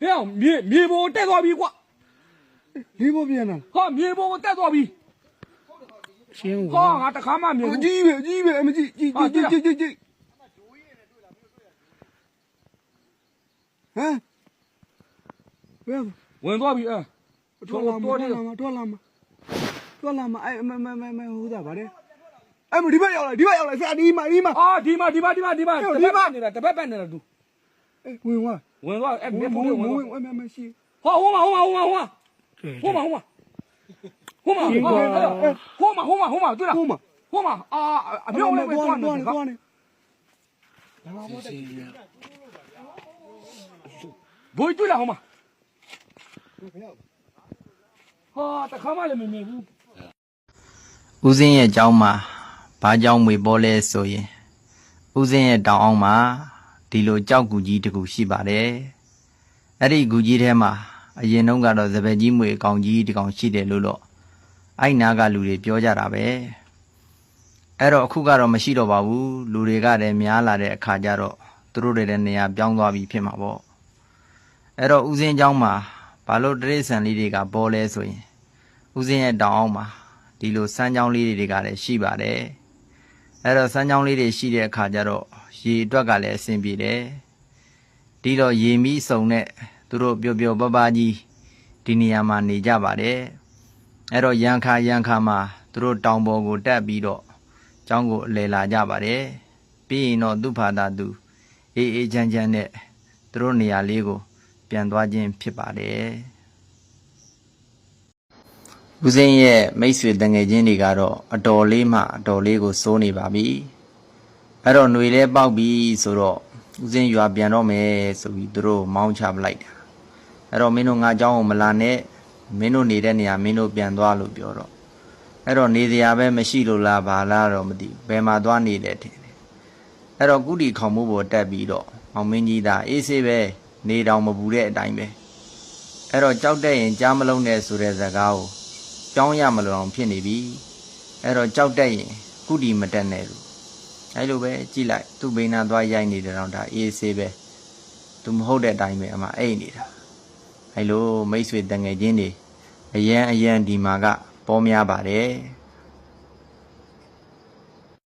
ဟဲ့မြေမြေပေါ်တက်သွားပြီကွာလေးပေါ်ပြန်လာဟာမြေပေါ်တက်သွားပြီရှင်းဟာငါတခါမှမြေအဘူးကြီးပဲအကြီးပဲအမကြီးကြီးကြီးကြီးကြီးကြီးဟမ်ဘယ်ဝင်သွားပြီအဲထွက်လာမထွက်လာမထွက်လာမထွက်လာမအဲ့မမမမဟိုတာဗါတယ်အဲ့မဒီဘက်ရောက်လာဒီဘက်ရောက်လာဆရာဒီမှာဒီမှာအာဒီမှာဒီမှာဒီမှာဒီမှာတပတ်ပတ်နေတာတပတ်ပတ်နေတာသူ ဝင်သွားဝင်သွားအဲ့မြက်ဖုံးလေးဝင်သွားဝင်ဝင်မရှိဟောဟိုမှာဟိုမှာဟိုမှာဟိုမှာဟိုမှာဟိုမှာဟိုမှာဟိုမှာဟိုမှာဟိုမှာဟိုမှာတွေ့လားဟိုမှာဟိုမှာအာအပြောင်းလဲပဲတွန်းနေတွန်းနေဘာမှမတတ်ဘူးဘိုးတွေ့လားဟိုမှာဟာတခါမှလည်းမမြင်ဘူးဦးစင်းရဲ့အကြောင်းမှာဘာကြောင့်မွေပေါ်လဲဆိုရင်ဦးစင်းရဲ့တောင်အောင်မှာ ဒီလိုကြောက်ကူကြီးတစ်ခုရှိပါတယ်အဲ့ဒီကူကြီးထဲမှာအရင်တုန်းကတော့စပယ်ကြီးမွေအကောင်ကြီးတစ်ကောင်ရှိတယ်လို့တော့အဲ့နာကလူတွေပြောကြတာပဲအဲ့တော့အခုကတော့မရှိတော့ပါဘူးလူတွေကလည်းများလာတဲ့အခါကျတော့သူတို့တွေလည်းနေရာပြောင်းသွားပြီဖြစ်မှာပေါ့အဲ့တော့ဦးစင်းเจ้าမှာဘာလို့တရိษံလေးတွေကပေါ်လဲဆိုရင်ဦးစင်းရဲ့တောင်အောင်မှာ ဒီလိုစမ်းချောင်းလေးတွေကလည်းရှိပါတယ်အဲ့တော့စမ်းချောင်းလေးတွေရှိတဲ့အခါကျတော့ ရေအတွက်ကလည်းအဆင်ပြေတယ်ဒီတော့ရေမီးစုံနဲ့သူတို့ပျော်ပျော်ပပကြီးဒီနေရာမှာနေကြပါတယ်အဲ့တော့ရန်ခါရန်ခါမှာသူတို့တောင်ပေါ်ကိုတက်ပြီးတော့ကျောင်းကိုအလည်လာကြပါတယ်ပြီးရင်တော့သူ့ဘာသာသူအေးအေးချမ်းချမ်းနဲ့သူတို့နေရာလေးကို ပြန်သွားခြင်းဖြစ်ပါတယ်ဦးစင်းရဲ့မိတ်ဆွေတငယ်ချင်းတွေကတော့အတော်လေးမှအတော်လေးကိုစိုးနေပါပြီ အဲ့တော့ຫນွေလဲပေါက်ပြီဆိုတော့ဦးစင်းရွာပြန်တော့မယ်ဆိုပြီးသူတို့မောင်းချပလိုက်တာအဲ့တော့မင်းတို့ငါเจ้าကိုမလာနဲ့မင်းတို့နေတဲ့နေရာမင်းတို့ပြန်သွားလို့ပြောတော့အဲ့တော့နေစရာပဲမရှိလို့လားဘာလားတော့မသိဘူးဘယ်မှာသွားနေလဲထင်တယ်အဲ့တော့ကုတီခေါင်မှုပေါ်တက်ပြီးတော့အောင်မင်းကြီးသားအေးဆေးပဲနေတောင်မပူတဲ့အတိုင်းပဲအဲ့တော့ကြောက်တဲ့ရင်ကြားမလုံးနဲ့ဆိုတဲ့ဇာကားကို ကြောင်းရမလို့အောင်ဖြစ်နေပြီအဲ့တော့ကြောက်တက်ရင်ကုတီမတက်နဲ့လို့ အဲ့လိုပဲကြည့်လိုက်သူ့ဘိန်းနာသွားရိုက်နေတယ်တော့ဒါအေးဆေးပဲသူမဟုတ်တဲ့အတိုင်းပဲအမအိတ်နေတာအဲ့လိုမိတ်ဆွေတငယ်ချင်းတွေအရန်အရန်ဒီမှာက ပေါ်များပါတယ်